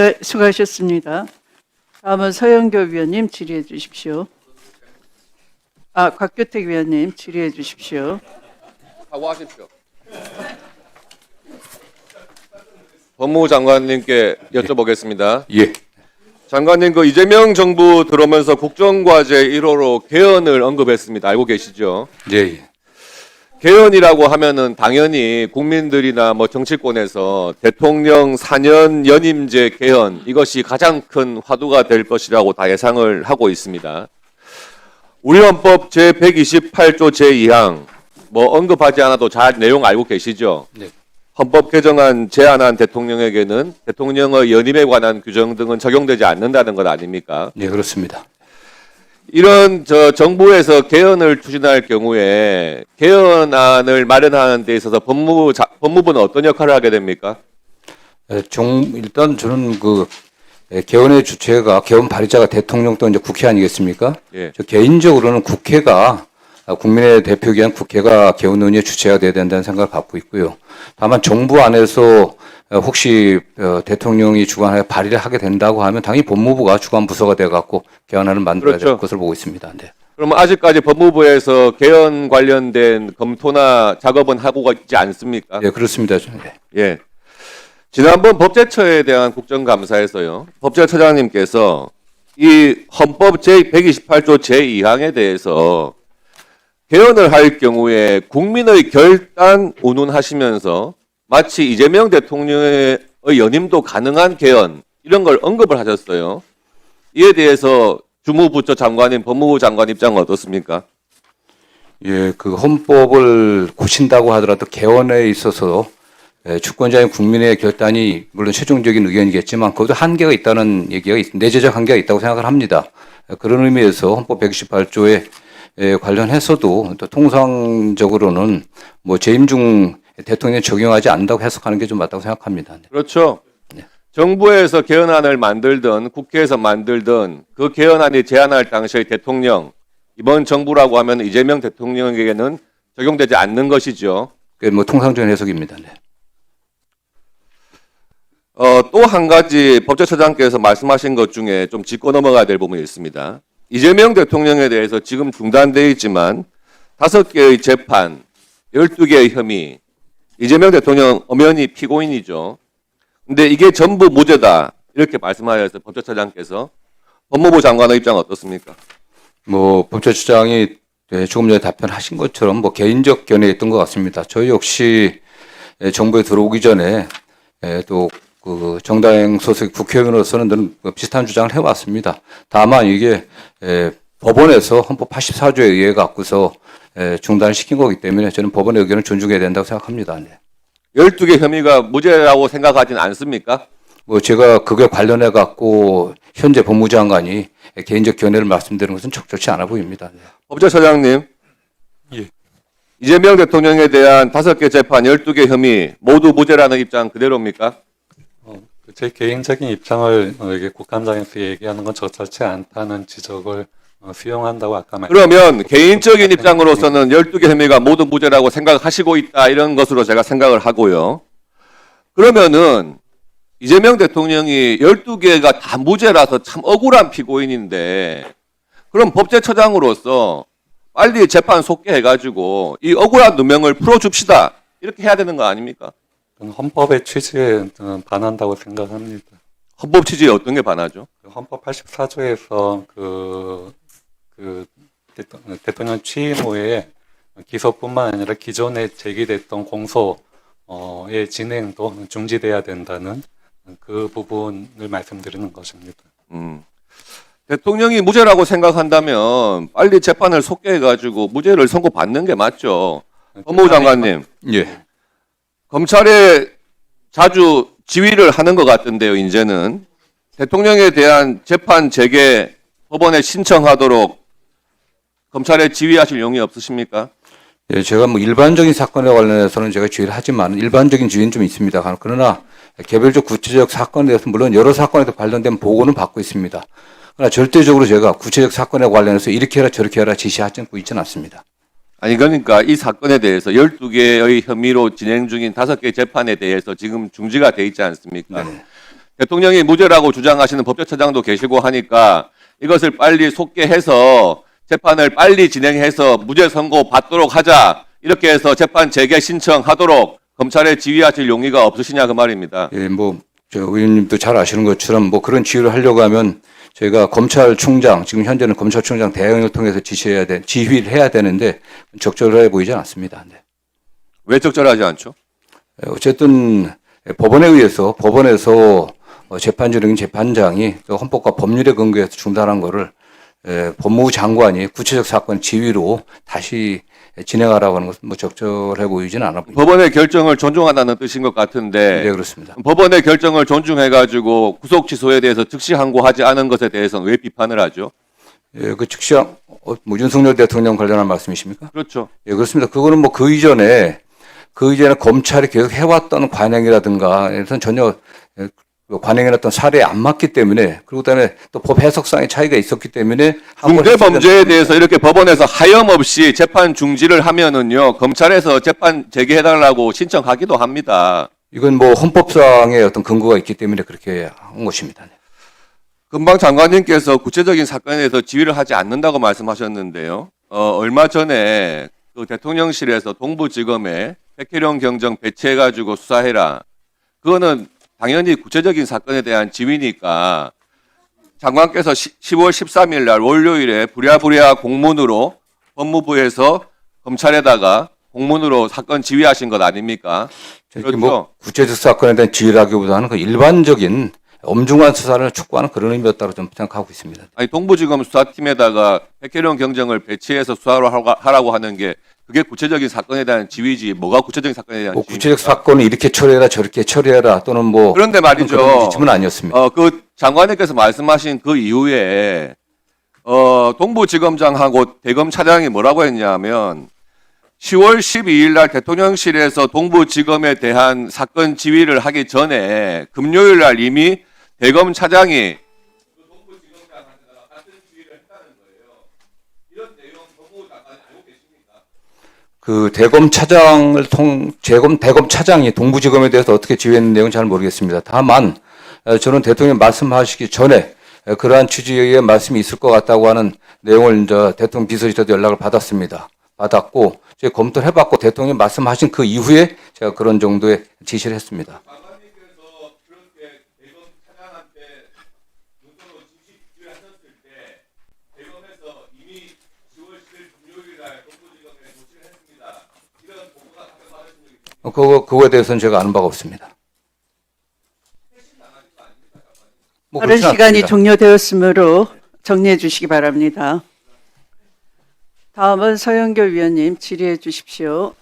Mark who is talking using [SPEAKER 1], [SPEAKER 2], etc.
[SPEAKER 1] 네, 수고하셨습니다. 다음은 서영교 위원님 질의해 주십시오. 아, 곽교택 위원님 질의해 주십시오.
[SPEAKER 2] 사과하십시오. 법무부 장관님께 여쭤보겠습니다.
[SPEAKER 3] 예.
[SPEAKER 2] 장관님, 그 이재명 정부 들어오면서 국정과제 1호로 개헌을 언급했습니다. 알고 계시죠?
[SPEAKER 3] 예, 예.
[SPEAKER 2] 개헌이라고 하면은 당연히 국민들이나 뭐 정치권에서 대통령 4년 연임제 개헌 이것이 가장 큰 화두가 될 것이라고 다 예상을 하고 있습니다. 우리 헌법 제 128조 제2항 뭐 언급하지 않아도 잘 내용 알고 계시죠?
[SPEAKER 3] 네.
[SPEAKER 2] 헌법 개정안 제안한 대통령에게는 대통령의 연임에 관한 규정 등은 적용되지 않는다는 것 아닙니까?
[SPEAKER 3] 네, 그렇습니다.
[SPEAKER 2] 이런 저 정부에서 개헌을 추진할 경우에 개헌안을 마련하는 데 있어서 법무부 자, 법무부는 어떤 역할을 하게 됩니까?
[SPEAKER 3] 에, 종 일단 저는 그 에, 개헌의 주체가 개헌 발의자가 대통령 또 이제 국회 아니겠습니까?
[SPEAKER 2] 예.
[SPEAKER 3] 저 개인적으로는 국회가 아, 국민의 대표기 한 국회가 개헌 논의의 주체가 돼야 된다는 생각을 갖고 있고요. 다만 정부 안에서 어, 혹시 어, 대통령이 주관하여 발의를 하게 된다고 하면 당연히 법무부가 주관 부서가 돼 갖고 개헌안을 만들어야 될
[SPEAKER 2] 그렇죠.
[SPEAKER 3] 것을 보고 있습니다. 네.
[SPEAKER 2] 그러면 아직까지 법무부에서 개헌 관련된 검토나 작업은 하고 있지 않습니까?
[SPEAKER 3] 예, 그렇습니다. 좀, 예.
[SPEAKER 2] 예. 지난번 법제처에 대한 국정감사에서요. 법제처장님께서 이 헌법 제128조 제2항에 대해서 개헌을 할 경우에 국민의 결단 운운하시면서 마치 이재명 대통령의 연임도 가능한 개헌 이런 걸 언급을 하셨어요. 이에 대해서 주무부처 장관인 법무부 장관 입장은 어떻습니까?
[SPEAKER 3] 예, 그 헌법을 고친다고 하더라도 개헌에 있어서 예, 주권자인 국민의 결단이 물론 최종적인 의견이겠지만 그것도 한계가 있다는 얘기가 있, 내재적 한계가 있다고 생각을 합니다. 예, 그런 의미에서 헌법 128조에 예, 관련해서도 또 통상적으로는 뭐 재임 중 대통령에 적용하지 않는다고 해석하는 게 좀 맞다고 생각합니다. 네.
[SPEAKER 2] 그렇죠. 정부에서 개헌안을 만들든 국회에서 만들든 그 개헌안이 제안할 당시의 대통령 이번 정부라고 하면 이재명 대통령에게는 적용되지 않는 것이죠.
[SPEAKER 3] 뭐 통상적인 해석입니다. 네.
[SPEAKER 2] 어, 또 한 가지 법제처장께서 말씀하신 것 중에 좀 짚고 넘어가야 될 부분이 있습니다. 이재명 대통령에 대해서 지금 중단되어 있지만 다섯 개의 재판, 열두 개의 혐의, 이재명 대통령 엄연히 피고인이죠. 근데 이게 전부 무죄다. 이렇게 말씀하셔서 법제처장께서 법무부 장관의 입장은 어떻습니까?
[SPEAKER 3] 뭐 법제처장이 네, 조금 전에 답변하신 것처럼 뭐 개인적 견해였던 것 같습니다. 저희 역시 에, 정부에 들어오기 전에 또 그 정당 소속 국회의원으로서는 늘 비슷한 주장을 해왔습니다. 다만 이게 에, 법원에서 헌법 84조에 의해 갖고서 에, 중단을 시킨 거기 때문에 저는 법원의 의견을 존중해야 된다고 생각합니다. 네.
[SPEAKER 2] 열두 개 혐의가 무죄라고 생각하진 않습니까?
[SPEAKER 3] 뭐 제가 그게 관련해 갖고 현재 법무장관이 개인적 견해를 말씀드리는 것은 적절치 않아 보입니다. 네.
[SPEAKER 2] 법제처장님.
[SPEAKER 4] 예.
[SPEAKER 2] 이재명 대통령에 대한 다섯 개 재판, 열두 개 혐의 모두 무죄라는 입장 그대로입니까?
[SPEAKER 4] 제 개인적인 입장을 어, 이게 국감장에서 얘기하는 건 적절치 않다는 지적을 어, 수용한다고 아까 말.
[SPEAKER 2] 그러면 개인적인 입장으로서는 열두 개 혐의가 모두 무죄라고 생각하시고 있다 이런 것으로 제가 생각을 하고요. 그러면은 이재명 대통령이 열두 개가 다 무죄라서 참 억울한 피고인인데 그럼 법제처장으로서 빨리 재판 속개해가지고 이 억울한 누명을 풀어줍시다 이렇게 해야 되는 거 아닙니까?
[SPEAKER 4] 헌법의 취지에 어, 반한다고 생각합니다.
[SPEAKER 2] 헌법 취지에 어떤 게 반하죠?
[SPEAKER 4] 그 헌법 84조에서 그, 그 대통- 대통령 취임 후에 기소뿐만 아니라 기존에 제기됐던 공소의 진행도 중지돼야 된다는 그 부분을 말씀드리는 것입니다.
[SPEAKER 2] 음. 대통령이 무죄라고 생각한다면 빨리 재판을 속개해가지고 무죄를 선고받는 게 맞죠. 법무부 장관님,
[SPEAKER 3] 예.
[SPEAKER 2] 검찰에 자주 지휘를 하는 것 같은데요, 이제는. 대통령에 대한 재판 재개 법원에 신청하도록 검찰에 지휘하실 용의 없으십니까?
[SPEAKER 3] 예, 제가 뭐 일반적인 사건에 관련해서는 제가 주의를 하지만 일반적인 주의는 좀 있습니다. 그러나 개별적 구체적 사건에 대해서 물론 여러 사건에서 관련된 보고는 받고 있습니다. 그러나 절대적으로 제가 구체적 사건에 관련해서 이렇게 해라 저렇게 해라 지시하지 있지는 않습니다.
[SPEAKER 2] 아니, 그러니까 이 사건에 대해서 12개의 혐의로 진행 중인 5개 재판에 대해서 지금 중지가 돼 있지 않습니까?
[SPEAKER 3] 네.
[SPEAKER 2] 대통령이 무죄라고 주장하시는 법제처장도 계시고 하니까 이것을 빨리 속개해서 재판을 빨리 진행해서 무죄 선고 받도록 하자. 이렇게 해서 재판 재개 신청하도록 검찰에 지휘하실 용의가 없으시냐 그 말입니다.
[SPEAKER 3] 예, 뭐, 저 의원님도 잘 아시는 것처럼 뭐 그런 지휘를 하려고 하면 저희가 검찰총장, 지금 현재는 검찰총장 대응을 통해서 지시해야 돼, 지휘를 해야 되는데 적절해 보이지 않습니다. 네.
[SPEAKER 2] 왜 적절하지 않죠?
[SPEAKER 3] 예, 어쨌든 법원에 의해서 법원에서 어, 재판적인 재판장이 또 헌법과 법률에 근거해서 중단한 거를 에, 법무부 장관이 구체적 사건 지휘로 다시 진행하라고 하는 것은 뭐 적절해 보이지는 않아 보입니다.
[SPEAKER 2] 법원의 결정을 존중한다는 뜻인 것 같은데
[SPEAKER 3] 네, 그렇습니다.
[SPEAKER 2] 법원의 결정을 존중해가지고 구속 취소에 대해서 즉시 항고하지 않은 것에 대해서는 왜 비판을 하죠?
[SPEAKER 3] 예, 그 즉시 어, 뭐 윤석열 대통령 관련한 말씀이십니까?
[SPEAKER 2] 그렇죠.
[SPEAKER 3] 예, 그렇습니다. 그거는 뭐 그 이전에 그 이전에 검찰이 계속 해왔던 관행이라든가 에선 전혀 예, 그 관행이었던 사례에 안 맞기 때문에 그리고 그다음에 또 법 해석상의 차이가 있었기 때문에
[SPEAKER 2] 중대 범죄에. 대해서 이렇게 법원에서 하염없이 재판 중지를 하면은요 검찰에서 재판 재개해달라고 신청하기도 합니다.
[SPEAKER 3] 이건 뭐 헌법상의 어떤 근거가 있기 때문에 그렇게 한 것입니다.
[SPEAKER 2] 금방 장관님께서 구체적인 사건에 대해서 지휘를 하지 않는다고 말씀하셨는데요. 어, 얼마 전에 그 대통령실에서 동부지검에 백혜령 경정 배치해가지고 수사해라. 그거는 당연히 구체적인 사건에 대한 지휘니까 장관께서 10월 13일 날 월요일에 부랴부랴 공문으로 법무부에서 검찰에다가 공문으로 사건 지휘하신 것 아닙니까?
[SPEAKER 3] 이게
[SPEAKER 2] 그렇죠.
[SPEAKER 3] 뭐 구체적 사건에 대한 지휘라기보다는 그 일반적인 엄중한 수사를 촉구하는 그런 의미였다고 좀 생각하고 있습니다.
[SPEAKER 2] 아니 동부지검 수사팀에다가 백혜령 경정을 배치해서 수사를 하고- 하라고 하는 게 그게 구체적인 사건에 대한 지휘지 뭐가 구체적인 사건에 대한
[SPEAKER 3] 뭐? 구체적 사건을 이렇게 처리해라 저렇게 처리해라 또는 뭐
[SPEAKER 2] 그런데 말이죠.
[SPEAKER 3] 지침은 아니었습니다.
[SPEAKER 2] 어, 그 장관님께서 말씀하신 그 이후에 어, 동부지검장하고 대검 차장이 뭐라고 했냐면 10월 12일 날 대통령실에서 동부지검에 대한 사건 지휘를 하기 전에 금요일 날 이미 대검 차장이
[SPEAKER 3] 그 대검 차장을 통 재검 대검 차장이 동부지검에 대해서 어떻게 지휘했는 내용은 잘 모르겠습니다. 다만 에, 저는 대통령 말씀하시기 전에 에, 그러한 취지의 말씀이 있을 것 같다고 하는 내용을 이제 대통령 비서실에도 연락을 받았습니다. 받았고 제가 검토를 해봤고 대통령 말씀하신 그 이후에 제가 그런 정도의 지시를 했습니다. 그거 그거에 대해서는 제가 아는 바가 없습니다. 뭐 그렇진
[SPEAKER 1] 시간이
[SPEAKER 3] 않습니다.
[SPEAKER 1] 종료되었으므로 정리해 주시기 바랍니다. 다음은 서영교 위원님 질의해 주십시오.